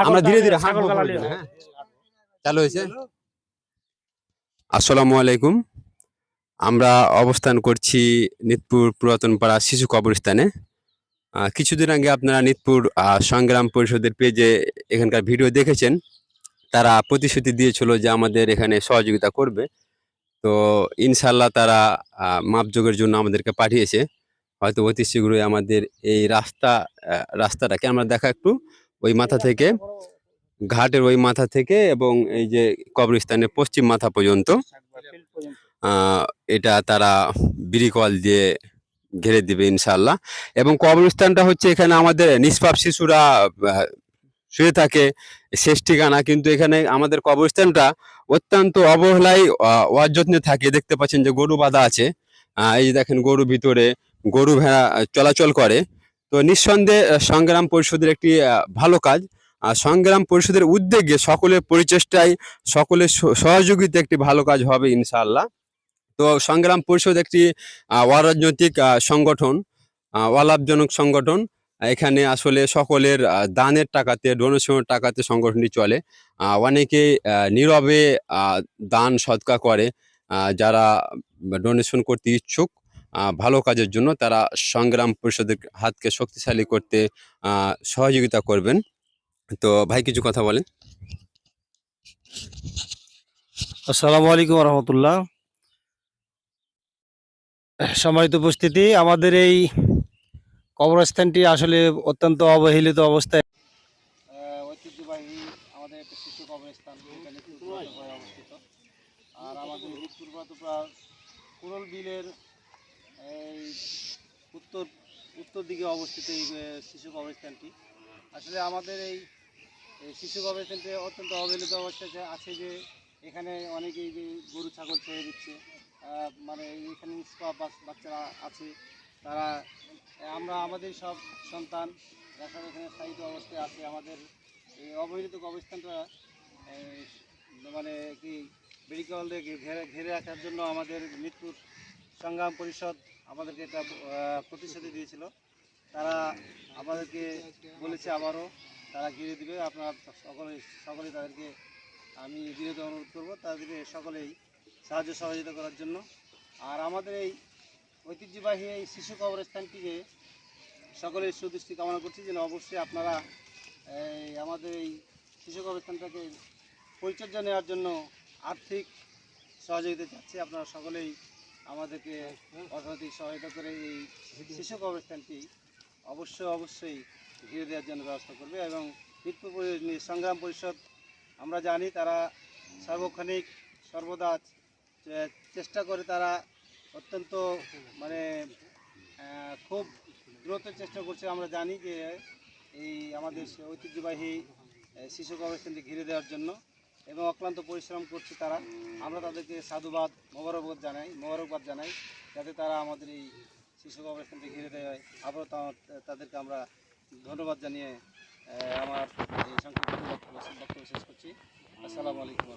আমরা ধীরে ধীরে হ্যাঁ। চালু হয়েছে? আসসালামু আলাইকুম। আমরা অবস্থান করছি নিতপুর পুরাতন পাড়া শিশু কবরস্থানে। আহ, কিছুদিন আগে আপনারা নিতপুর সংগ্রাম পরিষদের পেজে এখানকার ভিডিও দেখেছেন। তারা প্রতিশ্রুতি দিয়েছিল যে আমাদের এখানে সহযোগিতা করবে। তো ইনশাল্লাহ তারা আহ, মাপযোগের জন্য আমাদেরকে পাঠিয়েছে। হয়তো অতি শীঘ্রই আমাদের এই রাস্তা আহ, রাস্তাটাকে আমরা দেখা একটু। ওই মাথা থেকে, ঘাটের ওই মাথা থেকে এবং এই যে কবরস্থানের পশ্চিম মাথা পর্যন্ত এটা তারা বিরিকল দিয়ে ঘিরে দিবে ইনশাল্লাহ এবং কবরস্থানটা হচ্ছে এখানে আমাদের নিষ্পাপ শিশুরা শুয়ে থাকে, শেষ ঠিকানা কিন্তু এখানে আমাদের কবরস্থানটা অত্যন্ত অবহেলায় অযত্নে থাকে। দেখতে পাচ্ছেন যে গরু বাঁধা আছে এই যে দেখেন গরু ভিতরে গরু ভেড়া চলাচল করে। তো নিঃসন্দেহে সংগ্রাম পরিষদের একটি ভালো কাজ। আর সংগ্রাম পরিষদের উদ্যোগে সকলের পরিচেষ্টায়, সকলের সহযোগিতা একটি ভালো কাজ হবে ইনশাআল্লাহ। তো সংগ্রাম পরিষদ একটি অরাজনৈতিক সংগঠন অলাভজনক সংগঠন। এখানে আসলে সকলের দানের টাকাতে, ডোনেশনের টাকাতে সংগঠনটি চলে। অনেকে নীরবে দান সৎকা করে যারা ডোনেশন করতে ইচ্ছুক। ভালো কাজের জন্য তারা সংগ্রাম পরিষদের হাতকে শক্তিশালী করতে আহ, সহযোগিতা করবেন। তো ভাই কিছু কথা বলেন। আসসালামু আলাইকুম রহমতুল্লাহ। সম্মানিত উপস্থিতি আমাদের এই কবরস্থানটি আসলে অত্যন্ত অবহেলিত অবস্থায়। ঐতিহ্যবাহী আমাদের একটা শিশু কবরস্থান অবস্থিত। আর আমাদের কুরল বিলের উত্তর উত্তর দিকে অবস্থিত এই শিশু কবরস্থানটি আসলে আমাদের এই শিশু কবরস্থানটি অত্যন্ত অবহেলিত অবস্থায় আছে যে এখানে অনেকেই যে গরু ছাগল ছেড়ে দিচ্ছে। মানে এখানে বাচ্চারা আছে তারা আমরা আমাদের সব সন্তান যারা এখানে স্থায়িত অবস্থায় আছে আমাদের এই অবহেলিত অবস্থানটা এই, মানে কি মেডিকেল ঘেরে ঘিরে রাখার জন্য আমাদের মৃত্যুর সংগ্রাম পরিষদ আমাদেরকে এটা প্রতিশ্রুতি দিয়েছিল। তারা আমাদেরকে বলেছে আবারও, তারা ঘিরে দিবে। আপনারা সকলে সকলে তাদেরকে আমি বিরত অনুরোধ করব, তাদেরকে সকলেই সাহায্য সহযোগিতা করার জন্য। আর আমাদের এই ঐতিহ্যবাহী এই শিশু কবরস্থানটিকে সকলের সুদৃষ্টি কামনা করছি, যেন অবশ্যই আপনারা এই আমাদের এই শিশু কবরস্থানটাকে পরিচর্যা নেওয়ার জন্য আর্থিক সহযোগিতা চাচ্ছি। আপনারা সকলেই আমাদেরকে অর্থনৈতিক সহায়তা করে এই শিশু কবরস্থানটি অবশ্যই অবশ্যই ঘিরে দেওয়ার জন্য ব্যবস্থা করবে এবং মৃত্যু সংগ্রাম পরিষদ, আমরা জানি তারা সার্বক্ষণিক সর্বদা চেষ্টা করে তারা অত্যন্ত মানে খুব দ্রুত চেষ্টা করছে। আমরা জানি যে এই আমাদের ঐতিহ্যবাহী শিশু কবরস্থানটি ঘিরে দেওয়ার জন্য। এবং অক্লান্ত পরিশ্রম করছে তারা। আমরা তাদেরকে সাধুবাদ, মোবারকবাদ জানাই মোবারকবাদ জানাই, যাতে তারা আমাদের এই শিশু কবরস্থানটি ঘিরে দেয়। আবারও তাদেরকে আমরা ধন্যবাদ জানিয়ে আমার এই সংক্ষিপ্ত বক্তব্য শেষ করছি। আসসালামু আলাইকুম।